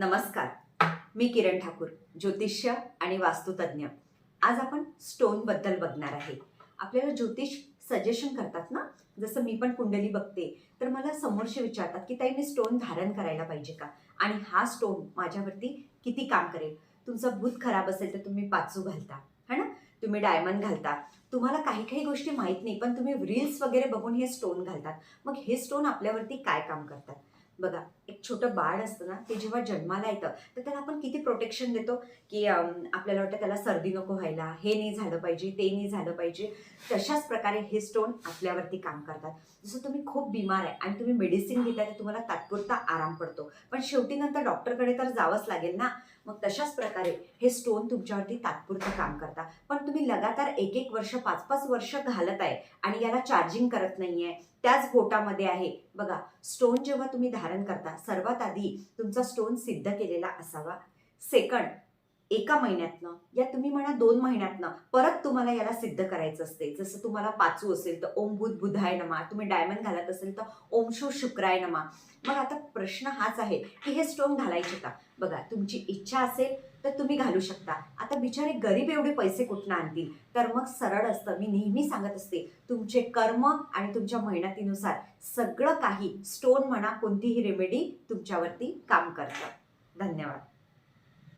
नमस्कार. मी किरण ठाकूर ज्योतिष्य आणि वास्तुतज्ञ. आज आपण स्टोनबद्दल बघणार आहे. आपल्याला ज्योतिष सजेशन करतात ना? जसं मी पण कुंडली बघते तर मला समोरचे विचारतात की ताई मी स्टोन धारण करायला पाहिजे का? आणि हा स्टोन माझ्यावरती किती काम करेल? तुमचा भूत खराब असेल तर तुम्ही पाचू घालता. है ना? तुम्ही डायमंड घालता. तुम्हाला काही काही गोष्टी माहीत नाही पण तुम्ही रील्स वगैरे बघून हे स्टोन घालतात. मग हे स्टोन आपल्यावरती काय काम करतात? बघा एक छोटं बाळ असतं ना ते जेव्हा जन्माला येतं तर त्याला आपण किती प्रोटेक्शन देतो? की आपल्याला वाटतं त्याला सर्दी नको व्हायला हे नाही झालं पाहिजे ते नाही झालं पाहिजे तशाच प्रकारे हे स्टोन आपल्यावरती काम करतात. जसं तुम्ही खूप बिमार आहे आणि तुम्ही मेडिसिन घेताय तर तुम्हाला तात्पुरता आराम पडतो. पण शेवटी नंतर डॉक्टरकडे तर जावंच लागेल ना? मग तशाच प्रकारे हे स्टोन तुमच्यावरती तात्पुरतं काम करता पण तुम्ही लगातार एक एक वर्ष पाच पाच वर्ष घालत आहे आणि याला चार्जिंग करत नाहीये. त्याच बोटामध्ये आहे. बघा स्टोन जेव्हा तुम्ही धारण करता सर्वात आधी तुमचा स्टोन सिद्ध केलेला असावा. सेकंड एका महिन्यातनं या तुम्ही म्हणा दोन महिन्यातनं परत तुम्हाला याला सिद्ध करायचं असते. जसं तुम्हाला पाचू असेल तर ओम बुध बुधाय नमा. तुम्ही डायमंड घालत असेल तर ओम शो शुक्राय नमा. मग आता प्रश्न हाच आहे की हे स्टोन घालायचे का? बघा तुमची इच्छा असेल तर तुम्ही घालू शकता. आता बिचारे गरीब एवढे पैसे कुठनं आणतील? तर मग सरळ असतं. मी नेहमी सांगत असते तुमचे कर्म आणि तुमच्या मेहनतीनुसार सगळं काही स्टोन म्हणा कोणतीही रेमेडी तुमच्यावरती काम करतं. धन्यवाद.